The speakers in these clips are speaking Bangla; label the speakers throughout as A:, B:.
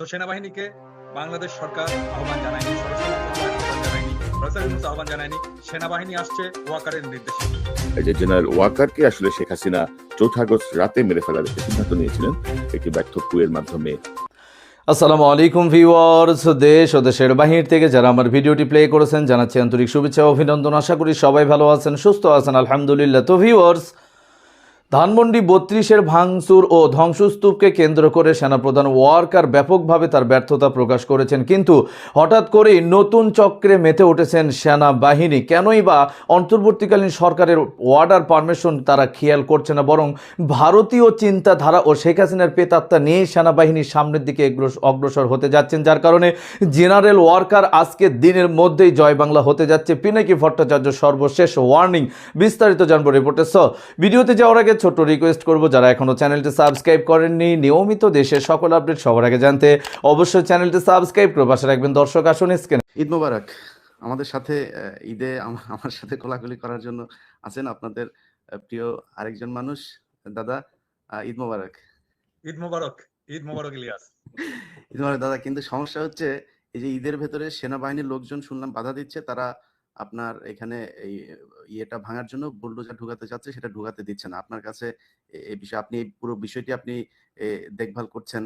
A: তো সেনাবাহিনীকে বাংলাদেশ সরকার আহ্বান জানায়নি আহ্বান জানায়নি আহ্বান জানায়নি সেনাবাহিনী আসছে ওয়াকারের নির্দেশে।
B: এই যে জেনারেল ওয়াকারকে আসলে শেখ হাসিনা চৌঠা আগস্ট রাতে মেরে ফেলার একটি সিদ্ধান্ত নিয়েছিলেন একটি ব্যর্থ কুয়ের মাধ্যমে।
C: আসসালামু আলাইকুম ভিউয়ার্স দেশ ও দেশের বাহির থেকে যারা আমার ভিডিওটি প্লে করেছেন জানাচ্ছি আন্তরিক শুভেচ্ছা অভিনন্দন। আশা করি সবাই ভালো আছেন সুস্থ আছেন আলহামদুলিল্লাহ। তো ভিউয়ার্স ধানমন্ডি বত্রিশের ভাঙচুর ও ধ্বংসস্তূপকে কেন্দ্র করে সেনাপ্রধান ওয়ার্কার ব্যাপকভাবে তার ব্যর্থতা প্রকাশ করেছেন। কিন্তু হঠাৎ করেই নতুন চক্রে মেতে উঠেছেন সেনাবাহিনী। কেনই বা অন্তর্বর্তীকালীন সরকারের ওয়ার্ডার পারমিশন তারা খেয়াল করছে না, বরং ভারতীয় চিন্তাধারা ও শেখ হাসিনার পেতাত্তা নিয়েই সেনাবাহিনীর সামনের দিকে অগ্রসর হতে যাচ্ছেন। যার কারণে জেনারেল ওয়ার্কার আজকে দিনের মধ্যেই জয় বাংলা হতে যাচ্ছে। পিনাকি ভট্টাচার্য সর্বশেষ ওয়ার্নিং বিস্তারিত জানব রিপোর্টে। স, ভিডিওতে যাওয়ার আগে ছোট্ট রিকোয়েস্ট করব যারা এখনও চ্যানেলটি সাবস্ক্রাইব করেননি নিয়মিত দেশের সকল আপডেট সবার আগে জানতে অবশ্যই চ্যানেলটি সাবস্ক্রাইব করে পাশে রাখবেন। দর্শক আসুন স্ক্রিনে
D: ঈদ মোবারক। আমাদের সাথে ঈদে আমার সাথে কোলাকুলি করার জন্য আছেন আপনাদের প্রিয় আরেকজন মানুষ। দাদা ঈদ মোবারক।
A: ঈদ মোবারক ঈদ মোবারক ইলিয়াস।
D: ঈদ মোবারক দাদা কিন্তু সমস্যা হচ্ছে এই যে ঈদের ভেতরে সেনাবাহিনীর লোকজন শুনলাম বাধা দিচ্ছে তারা আপনার এখানে এই ইয়েটা ভাঙার জন্য বুলডোজার ঢুকাতে চাচ্ছে সেটা ঢুকাতে দিচ্ছে না। আপনার কাছে এই বিষয়ে আপনি পুরো বিষয়টি আপনি দেখভাল করছেন।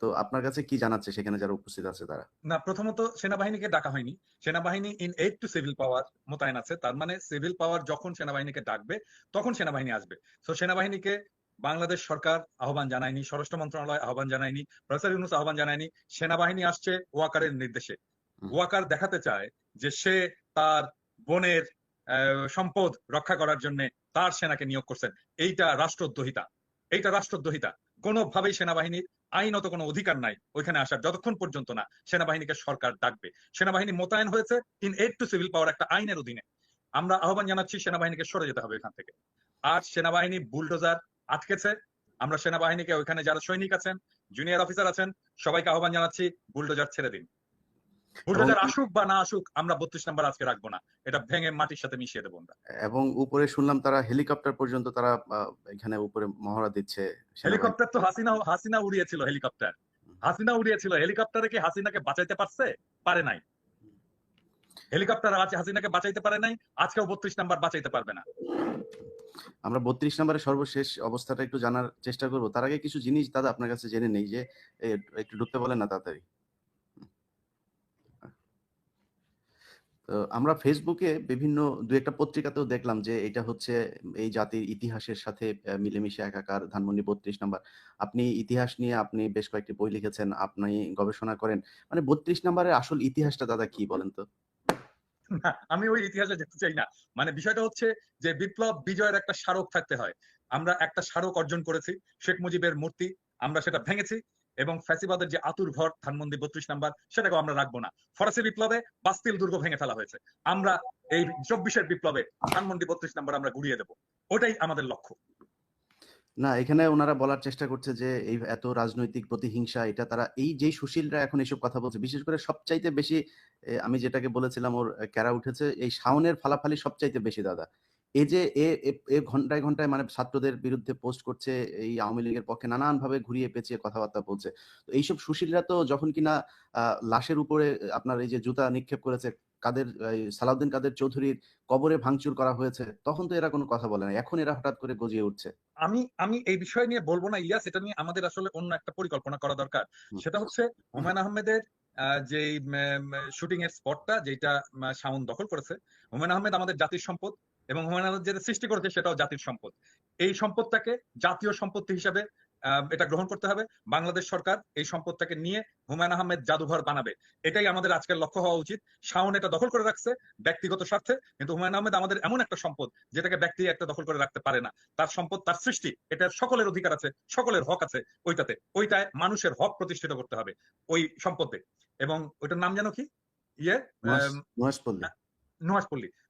D: তো আপনার কাছে কি জানাচ্ছে সেখানে যারা উপস্থিত আছে তারা?
A: না প্রথমত সেনাবাহিনীকে ডাকা হয়নি। সেনাবাহিনী in aid to civil power মোতায়েন আছে। তার মানে সিভিল পাওয়ার যখন সেনাবাহিনীকে ডাকবে তখন সেনাবাহিনী আসবে। তো সেনাবাহিনীকে বাংলাদেশ সরকার আহ্বান জানায়নি স্বরাষ্ট্র মন্ত্রণালয় আহ্বান জানায়নি প্রফেসর ইউনুস আহ্বান জানায়নি সেনাবাহিনী আসছে ওয়াকারের নির্দেশে। ওয়াকার দেখাতে চায় যে সে তার বোনের সম্পদ রক্ষা করার জন্য তার সেনাকে নিয়োগ করছেন। এইটা রাষ্ট্রদ্রোহিতা। এইটা রাষ্ট্রদ্রোহিতা। কোনোভাবেই সেনাবাহিনীর আইনত কোনো অধিকার নাই ওইখানে আসার, যতক্ষণ পর্যন্ত না সেনাবাহিনীকে সরকার ডাকবে। সেনাবাহিনী মোতায়েন হয়েছে in aid to civil power একটা আইনের অধীনে। আমরা আহ্বান জানাচ্ছি সেনাবাহিনীকে সরে যেতে হবে এখান থেকে। আর সেনাবাহিনী বুলডোজার আটকেছে। আমরা সেনাবাহিনীকে ওইখানে যারা সৈনিক আছেন জুনিয়র অফিসার আছেন, সবাইকে আহ্বান জানাচ্ছি বুলডোজার ছেড়ে দিন। বুলডোজার আসুক বা না আসুক আমরা বত্রিশ নাম্বার আজকে রাখব না। এটা ভেঙে মাটির সাথে মিশিয়ে দেবো আমরা।
D: এবং উপরে শুনলাম তারা হেলিকপ্টার পর্যন্ত তারা এখানে উপরে মহড়া দিচ্ছে
A: হেলিকপ্টার তো হাসিনা হাসিনা উড়িয়েছিল হেলিকপ্টার। হাসিনা উড়িয়েছিল হেলিকপ্টারে কি হাসিনাকে বাঁচাইতে পারছে? পারে নাই। হেলিকপ্টার আছে হাসিনাকে বাঁচাইতে পারে নাই আজকেও বত্রিশ নাম্বার বাঁচাইতে পারবে না।
D: আমরা বত্রিশ নম্বরের সর্বশেষ অবস্থাটা একটু জানার চেষ্টা করব। তার আগে কিছু জিনিস দাদা আপনার কাছে জেনে নেই যে একটু ঢুকতে বলেন না তাড়াতাড়ি। আমরা ফেসবুকে বিভিন্ন দু একটা পত্রিকাতেও দেখলাম যে এটা হচ্ছে এই জাতির ইতিহাসের সাথে মিলেমিশে একাকার ধানমন্ডি বত্রিশ নাম্বার। আপনি ইতিহাস নিয়ে আপনি বেশ কয়েকটি বই লিখেছেন, আপনি গবেষণা করেন। মানে বত্রিশ নাম্বারের আসল ইতিহাসটা দাদা কি বলেন তো?
A: আমি ওই ইতিহাসে যেতে চাই না। মানে বিষয়টা হচ্ছে যে বিপ্লব বিজয়ের একটা স্মারক থাকতে হয়। আমরা একটা স্মারক অর্জন করেছি, শেখ মুজিবের মূর্তি, আমরা সেটা ভেঙেছি। এবং ফ্যাসিবাদের যে আতুর ঘর ধানমন্দি বত্রিশ নাম্বার, সেটাকেও আমরা রাখব না। ফরাসি বিপ্লবে বাস্তিল দুর্গ ভেঙে ফেলা হয়েছে। আমরা এই চব্বিশের বিপ্লবে ধানমন্ডি বত্রিশ নাম্বার আমরা গুড়িয়ে দেবো। ওটাই আমাদের লক্ষ্য।
D: না, এখানে ওনারা বলার চেষ্টা করছে যে, এই এত রাজনৈতিক প্রতিহিংসা, এটা তারা, এই যে সুশীলরা এখন এসব কথা বলছে, বিশেষ করে সবচাইতে বেশি আমি যেটাকে বলেছিলাম, ওর, ক্যারা উঠেছে, এই শাওনের ফালাফালি সবচাইতে বেশি দাদা। এই যে এ এ- এ ঘন্টায় ঘন্টায় মানে ছাত্রদের বিরুদ্ধে পোস্ট করছে এই আওয়ামী লীগের পক্ষে নানান ভাবে ঘুরিয়ে পেঁচিয়ে কথাবার্তা বলছে। তো এইসব সুশীলরা তো যখন কিনা লাশের উপরে আপনার এই যে জুতা নিক্ষেপ করেছে কাদের সালাউদ্দিন কাদের চৌধুরীর কবরে ভাঙচুর করা হয়েছে তখন তো এরা কোনো কথা বলে না এখন এরা হঠাৎ করে গজিয়ে উঠছে।
A: আমি আমি এই বিষয় নিয়ে বলব না ইলিয়াস এটা নিয়ে আমাদের আসলে অন্য একটা পরিকল্পনা করা দরকার। সেটা হচ্ছে হুমায়ুন আহমেদের আহ, যে শুটিং এর স্পটটা যেটা শাওন দখল করেছে হুমায়ুন আহমেদ আমাদের জাতির সম্পদ। এবং হুমায়ুন আহমেদ যেটা সৃষ্টি করেছে সেটাও জাতির সম্পদ। এই সম্পদটাকে জাতীয় সম্পত্তি হিসাবে এটা গ্রহণ করতে হবে। বাংলাদেশ সরকার এই সম্পদটাকে নিয়ে হুমায়ুন আহমেদ জাদুঘর বানাবে। এটাই আমাদের আজকের লক্ষ্য হওয়া উচিত। শাওন এটা দখল করে রাখছে ব্যক্তিগত স্বার্থে কিন্তু হুমায়ুন আহমেদ আমাদের এমন একটা সম্পদ যেটাকে ব্যক্তি একটা দখল করে রাখতে পারে না। তার সম্পদ তার সৃষ্টি এটার সকলের অধিকার আছে সকলের হক আছে ওইটাতে। ওইটায় মানুষের হক প্রতিষ্ঠিত করতে হবে ওই সম্পদে। এবং ওইটার নাম জানো কি? ইয়ে আম,
D: মহেশপল্লী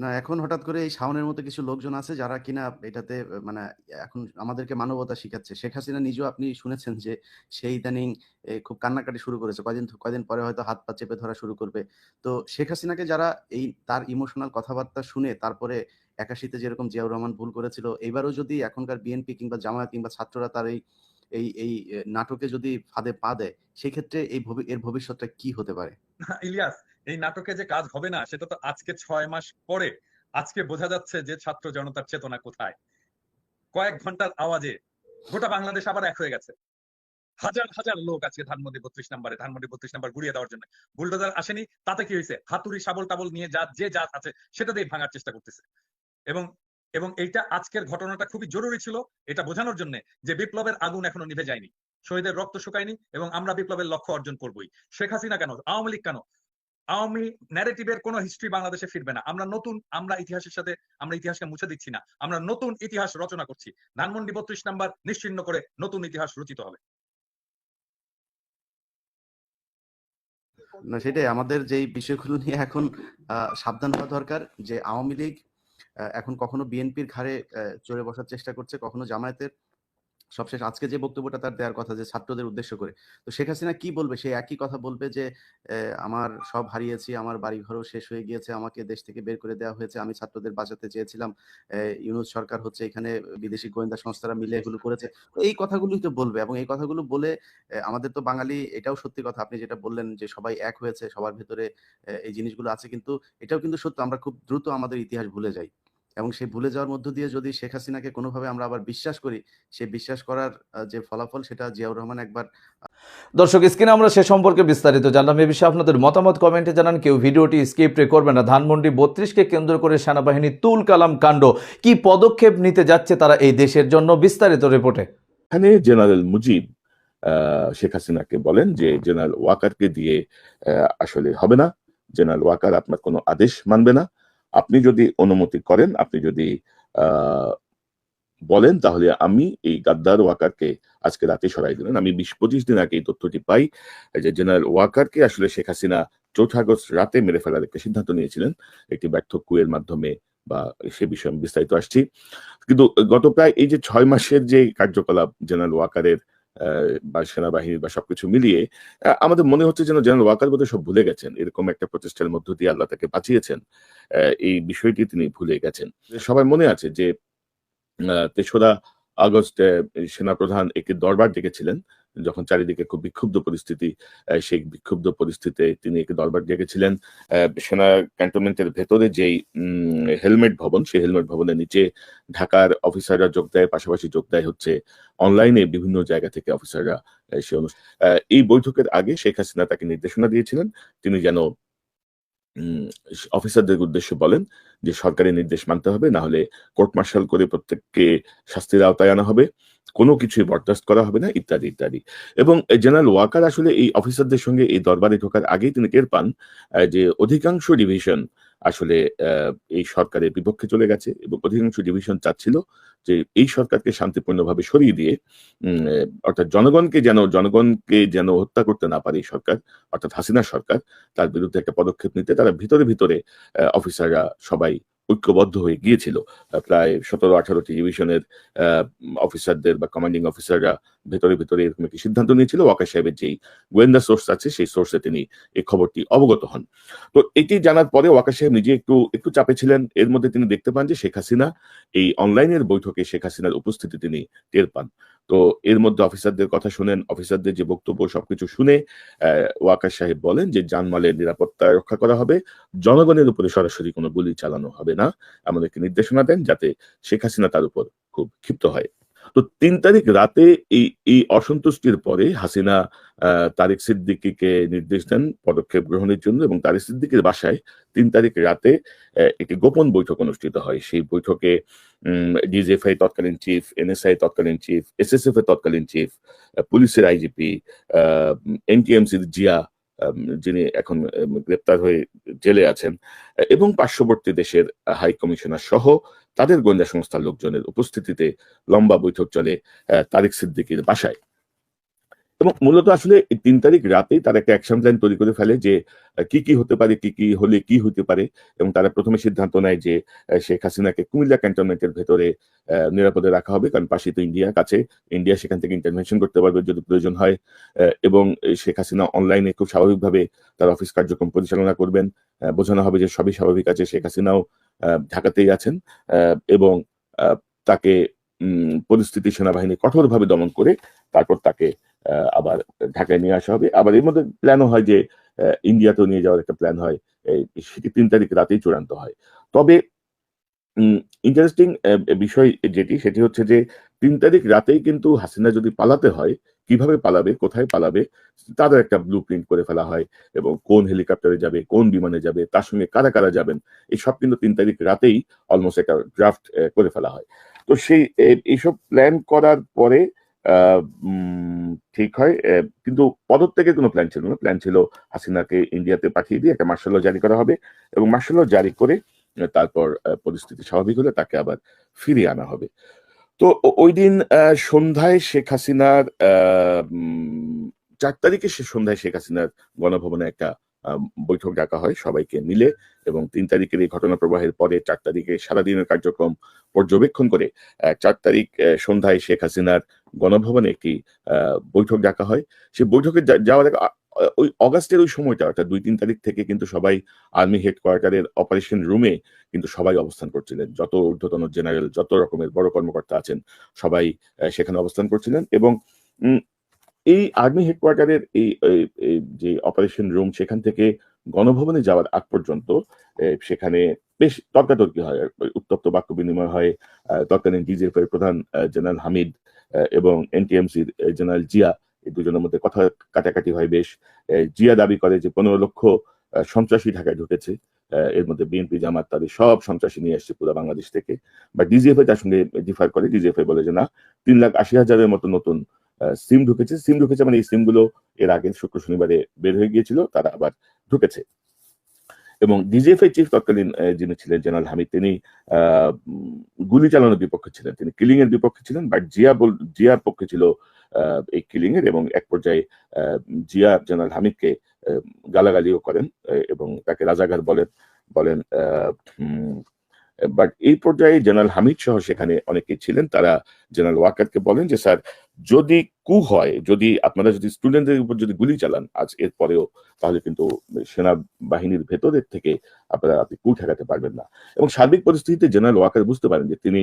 D: না, এখন হঠাৎ করে এই শাওনের মতো কিছু লোকজন আছে যারা কিনা এটাতে মানে এখন আমাদেরকে মানবতা শিখাচ্ছে। শেখ হাসিনা নিজেও আপনি শুনেছেন যে সেই ইদানিং খুব কান্নাকাটি শুরু করেছে। কয়দিন কয়দিন পরে হয়তো হাত পা চেপে ধরা শুরু করবে। তো শেখ হাসিনাকে যারা এই তার ইমোশনাল কথাবার্তা শুনে তারপরে একাশিতে যেরকম জিয়াউর রহমান ভুল করেছিল এবারও যদি এখনকার বিএনপি কিংবা জামায়াত কিংবা ছাত্ররা তার এই এই এই নাটকে যদি ফাঁদে পা দেয়, সেক্ষেত্রে এই এর ভবিষ্যৎটা কি হতে পারে?
A: ইলিয়াস এই নাটকে যে কাজ হবে না, সেটা তো আজকে ছয় মাস পরে। আজকে বোঝা যাচ্ছে যে ছাত্র জনতার চেতনা কোথায়। কয়েক ঘণ্টার আওয়াজে গোটা বাংলাদেশ আবার এক হয়ে গেছে। হাজার হাজার লোক আজকে ধানমন্ডি বত্রিশ নাম্বারে, ধানমন্ডি বত্রিশ নাম্বার গুড়িয়ে দেওয়ার জন্য। বুলডোজার আসেনি, তাতে কি হয়েছে? হাতুড়ি শাবল টাবল নিয়ে যা, যে যা আছে, সেটা দিয়ে ভাঙার চেষ্টা করতেছে। এবং এবং এইটা আজকের ঘটনাটা খুবই জরুরি ছিল, এটা বোঝানোর জন্য যে বিপ্লবের আগুন এখনও নিভে যায়নি। শহীদের রক্ত শুকায়নি এবং আমরা বিপ্লবের লক্ষ্য অর্জন করবই। শেখ হাসিনা কেন? আওয়ামী লীগ কেন? আওয়ামী ন্যারেটিভের কোনো হিস্ট্রি বাংলাদেশে ফিরবে না। আমরা নতুন, আমরা ইতিহাসের সাথে, আমরা ইতিহাসকে মুছে দিচ্ছি না। আমরা নতুন ইতিহাস রচনা করছি। ধানমন্ডি বত্রিশ নাম্বার নিশ্চিন্ন করে নতুন ইতিহাস রচিত হবে।
D: না, সেটাই। আমাদের যেই বিষয়গুলো নিয়ে এখন সাবধান হওয়া দরকার যে আওয়ামী লীগ এখন কখনো বিএনপির ঘাড়ে চড়ে বসার চেষ্টা করছে, কখনো জামায়াতের। সবশেষ আজকে যে বক্তব্যটা তার দেওয়ার কথা যে ছাত্রদের উদ্দেশ্য করে, তো শেখ হাসিনা কি বলবে? সে একই কথা বলবে যে আমার সব হারিয়েছি, আমার বাড়ি ঘরও শেষ হয়ে গিয়েছে, আমাকে দেশ থেকে বের করে দেওয়া হয়েছে, আমি ছাত্রদের বাঁচাতে চেয়েছিলাম ইউনুস সরকার হচ্ছে এখানে বিদেশি গোয়েন্দা সংস্থারা মিলে এগুলো করেছে। এই কথাগুলোই তো বলবে এবং এই কথাগুলো বলে আমাদের তো বাঙালি এটাও সত্যি কথা, আপনি যেটা বললেন যে সবাই এক হয়েছে, সবার ভেতরে এই জিনিসগুলো আছে, কিন্তু এটাও কিন্তু সত্য, আমরা খুব দ্রুত আমাদের ইতিহাস ভুলে যাই। এবং সেই ভুলে যাওয়ার মধ্য দিয়ে যদি শেখ হাসিনাকে কোনোভাবে আমরা আবার বিশ্বাস করি সে বিশ্বাস করার যে ফলাফল সেটা জিয়াউর রহমান একবার
C: দর্শক স্ক্রিনে আমরা সে সম্পর্কে বিস্তারিত জানলাম। এ বিষয়ে আপনাদের মতামত কমেন্টে জানান। কেউ ভিডিওটি স্কিপ করবে না। ধানমন্ডি বত্রিশকে কেন্দ্র করে সেনাবাহিনী তুল কালাম কাণ্ড। কি পদক্ষেপ নিতে যাচ্ছে তারা এই দেশের জন্য? বিস্তারিত রিপোর্টে
B: এখানে জেনারেল মুজিব শেখ হাসিনাকে বলেন যে জেনারেল ওয়াকারকে দিয়ে আসলে হবে না। জেনারেল ওয়াকার আপনার কোনো আদেশ মানবে না। আপনি যদি অনুমতি করেন, আপনি যদি বলেন, তাহলে আমি এই গাদ্দার ওয়াকারকে আজকে রাতে সরাই দিলেন। আমি বিশ, পঁচিশ দিন আগে এই তথ্যটি পাই যে, জেনারেল ওয়াকারকে আসলে শেখ হাসিনা চৌঠা আগস্ট রাতে মেরে ফেলার একটা সিদ্ধান্ত নিয়েছিলেন। একটি ব্যর্থ কুয়ের মাধ্যমে বা সে বিষয়ে আমি বিস্তারিত আসছি। কিন্তু গত প্রায় এই যে ছয় মাসের যে কার্যকলাপ জেনারেল ওয়াকারের বা সেনাবাহিনীর বা সবকিছু মিলিয়ে আমাদের মনে হচ্ছে যেন জেনারেল ওয়াকার বোধহয় সব ভুলে গেছেন। এরকম একটা প্রচেষ্টার মধ্য দিয়ে আল্লাহ তাকে বাঁচিয়েছেন। এই বিষয়টি তিনি ভুলে গেছেন। সবাই মনে আছে যে তেসরা আগস্টে সেনাপ্রধান একটি দরবার ডেকেছিলেন। যখন চারিদিকে খুব বিক্ষুব্ধ পরিস্থিতি সেই বিক্ষুব্ধ পরিস্থিতিতে তিনি একটি দরবার ডেকেছিলেন সেনা ক্যান্টনমেন্টের ভেতরে যেই হেলমেট ভবন, সেই হেলমেট ভবনের নিচে ঢাকার অফিসাররা যোগ দেয়, পাশাপাশি যোগ দেয় হচ্ছে অনলাইনে বিভিন্ন জায়গা থেকে অফিসাররা সেই এই বৈঠকের আগে শেখ হাসিনা তাকে নির্দেশনা দিয়েছিলেন। তিনি যেন অফিসারদের উদ্দেশ্যে বলেন যে সরকারি নির্দেশ মানতে হবে, না হলে কোর্ট মার্শাল করে প্রত্যেককে শাস্তির আওতায় আনা হবে, কোনো কিছুই বরদাস্ত করা হবে না, ইত্যাদি ইত্যাদি। এবং জেনারেল ওয়াকার আসলে এই অফিসারদের সঙ্গে এই দরবারে ঢোকার আগেই তিনি টের পান যে অধিকাংশ ডিভিশন আসলে এই সরকারের বিপক্ষে চলে গেছে এবং অধিকাংশ ডিভিশন চাচ্ছিল যে এই সরকারকে শান্তিপূর্ণভাবে সরিয়ে দিয়ে অর্থাৎ জনগণকে যেন জনগণকে যেন হত্যা করতে না পারে এই সরকার, অর্থাৎ হাসিনা সরকার, তার বিরুদ্ধে একটা পদক্ষেপ নিতে তারা ভিতরে ভিতরে অফিসাররা সবাই ঐক্যবদ্ধ হয়ে গিয়েছিল। প্রায় সতেরো, আঠারোটি ডিভিশনের অফিসারদের বা কমান্ডিং অফিসাররা ভেতরে ভেতরে এরকম একটি সিদ্ধান্ত নিয়েছিল। ওয়াকা সাহেবের যেই গোয়েন্দা সোর্স আছে, সেই সোর্সে তিনি এই খবরটি অবগত হন। তো এটি জানার পরে ওয়াকা সাহেব নিজে একটু একটু চাপে ছিলেন। এর মধ্যে তিনি দেখতে পান যে শেখ হাসিনা এই অনলাইনের বৈঠকে শেখ হাসিনার উপস্থিতি তিনি টের পান। তো এর মধ্যে অফিসারদের কথা শুনেন, অফিসারদের যে বক্তব্য সবকিছু শুনে ওয়াকার সাহেব বলেন যে জানমালের নিরাপত্তা রক্ষা করা হবে, জনগণের উপরে সরাসরি কোনো গুলি চালানো হবে না আমাদেরকে নির্দেশনা দেন যাতে শেখ হাসিনা তার উপর খুব ক্ষিপ্ত হয়। তো তিন তারিখ রাতে এই এই অসন্তুষ্টির পরে হাসিনা তারেক সিদ্দিকীকে নির্দেশ দেন পদক্ষেপ গ্রহণের জন্য এবং তারেক সিদ্দিকের বাসায় তিন তারিখ রাতে একটি গোপন বৈঠক অনুষ্ঠিত হয়। সেই বৈঠকে ডিজিএফআই তৎকালীন চিফ এনএসআই তৎকালীন চিফ এসএসএফ এর তৎকালীন চিফ পুলিশের আইজিপি এনটিএমসির জিয়া যিনি এখন গ্রেপ্তার হয়ে জেলে আছেন, এবং পার্শ্ববর্তী দেশের হাই কমিশনার সহ তাদের গোয়েন্দা সংস্থার লোকজনের উপস্থিতিতে লম্বা বৈঠক চলে তারিক সিদ্দিকীর বাসায়। এবং মূলত আসলে তিন তারিখ রাতেই তারা একটা অ্যাকশন প্ল্যান তৈরি করে ফেলে যে কি কি হতে পারে, কি কি হলে কি হতে পারে এবং তারা প্রথমে সিদ্ধান্ত নেয় যে শেখ হাসিনাকে কুমিল্লা ক্যান্টনমেন্টের ভেতরে নিরাপদে রাখা হবে কারণ পাশে তো ইন্ডিয়া কাছে। ইন্ডিয়া সেখান থেকে ইন্টারভেনশন করতে পারবে যদি প্রয়োজন হয় এবং শেখ হাসিনা অনলাইনে খুব স্বাভাবিকভাবে তার অফিস কার্যক্রম পরিচালনা করবেন। বোঝানো হবে যে সবই স্বাভাবিক আছে, শেখ হাসিনাও ঢাকাতেই আছেন এবং তাকে পরিস্থিতি সেনাবাহিনী কঠোরভাবে দমন করে তারপর তাকে আবার ঢাকায় নিয়ে আসা হবে। আবার এর মধ্যে প্ল্যানও হয় যে ইন্ডিয়াতেও নিয়ে যাওয়ার একটা প্ল্যান হয়। সেটি তিন তারিখ রাতেই চূড়ান্ত হয়। তবে ইন্টারেস্টিং বিষয় যেটি, সেটি হচ্ছে যে, তিন তারিখ রাতেই কিন্তু হাসিনা যদি পালাতে হয়, কীভাবে পালাবে, কোথায় পালাবে তাদের একটা ব্লু প্রিন্ট করে ফেলা হয়। এবং কোন হেলিকপ্টারে যাবে, কোন বিমানে যাবে, তার সঙ্গে কারা কারা যাবেন এই সব কিন্তু তিন তারিখ রাতেই অলমোস্ট একটা ড্রাফট করে ফেলা হয়। তো সেই এইসব প্ল্যান করার পরে ঠিক হয়। কিন্তু পদত্যাগের কোনো প্ল্যান ছিল না। প্ল্যান ছিল হাসিনাকে ইন্ডিয়াতে পাঠিয়ে দিয়ে একটা মার্শাল জারি করা হবে এবং মার্শাল জারি করে তারপর পরিস্থিতি স্বাভাবিক হলে তাকে আবার ফিরিয়ে আনা হবে। তো ওই দিন সন্ধ্যায় শেখ হাসিনার চার তারিখে সে সন্ধ্যায় শেখ হাসিনার গণভবনে একটা বৈঠক ডাকা হয় সবাইকে মিলে এবং তিন তারিখের এই ঘটনা প্রবাহের পরে চার তারিখে সারাদিনের কার্যক্রম পর্যবেক্ষণ করে চার তারিখ সন্ধ্যায় শেখ হাসিনার গণভবনে একটি বৈঠক ডাকা হয়। সেই বৈঠকে যাওয়ার ওই অগাস্টের ওই সময়টা, অর্থাৎ দুই তিন তারিখ থেকে কিন্তু সবাই আর্মি হেডকোয়ার্টারের অপারেশন রুমে কিন্তু সবাই অবস্থান করছিলেন। যত ঊর্ধ্বতন জেনারেল, যত রকমের বড় কর্মকর্তা আছেন, সবাই সেখানে অবস্থান করছিলেন এবং এই আর্মি হেডকোয়ার্টারের এই যে অপারেশন রুম, সেখান থেকে গণভবনে যাওয়ার আগ পর্যন্ত সেখানে বেশ তর্কাতর্কি হয়। উত্তপ্ত বাক্য বিনিময় হয় তৎকালীন ডিজিএফ প্রধান জেনারেল হামিদ এবং এনটিএমসির জেনারেল জিয়া এই দুজনের মধ্যে কথা কাটাকাটি হয় বেশ। জিয়া দাবি করে যে পনেরো লক্ষ সন্ত্রাসী ঢাকায় ঢুকেছে। এর মধ্যে বিএনপি জামাত তাদের সব সন্ত্রাসী নিয়ে এসছে পুরো বাংলাদেশ থেকে। বা ডিজিএফআই তার সঙ্গে ডিফার করে। ডিজিএফআই বলে যে, না, তিন লাখ আশি হাজারের মতো নতুন সিম ঢুকেছে। সিম ঢুকেছে মানে এই সিমগুলো এর আগে শুক্র শনিবারে বের হয়ে গিয়েছিল, তারা আবার ঢুকেছে। এবং ডিজিএফআই চিফ তৎকালীন যিনি ছিলেন জেনারেল হামিদ, তিনি গুলি চালানোর বিপক্ষে ছিলেন। তিনি কিলিং এর বিপক্ষে ছিলেন, বাট জিয়া জিয়ার পক্ষে ছিল এই কিলিং এর এবং এক পর্যায়ে জিয়া জেনারেল হামিদকে গালাগালিও করেন এবং তাকে রাজাগার বলেন বলেন বাট এই পর্যায়ে জেনারেল হামিদ সহ সেখানে অনেকেই ছিলেন। তারা জেনারেল ওয়াকারকে বলেন যে, স্যার, যদি কু হয়, যদি আপনারা যদি স্টুডেন্টদের উপর যদি গুলি চালান, আজ এর পরেও, তাহলে কিন্তু সেনাবাহিনীর ভেতরের থেকে আপনারা, আপনি কু ঠেকাতে পারবেন না। এবং সার্বিক পরিস্থিতিতে জেনারেল ওয়াকার বুঝতে পারেন যে, তিনি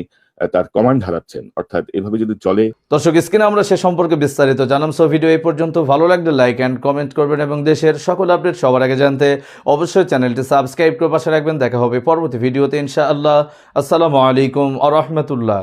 B: তার কমান্ড হারাচ্ছেন। অর্থাৎ এভাবে যদি চলে
C: দর্শক, স্ক্রিনে আমরা সে সম্পর্কে বিস্তারিত জানাম সো, ভিডিও এই পর্যন্ত। ভালো লাগলে লাইক অ্যান্ড কমেন্ট করবেন এবং দেশের সকল আপডেট সবার আগে জানতে অবশ্যই চ্যানেলটি সাবস্ক্রাইব করে পাশে রাখবেন। দেখা হবে পরবর্তী ভিডিওতে ইনশাআল্লাহ। আসসালামু আলাইকুম আ রহমতুল্লাহ।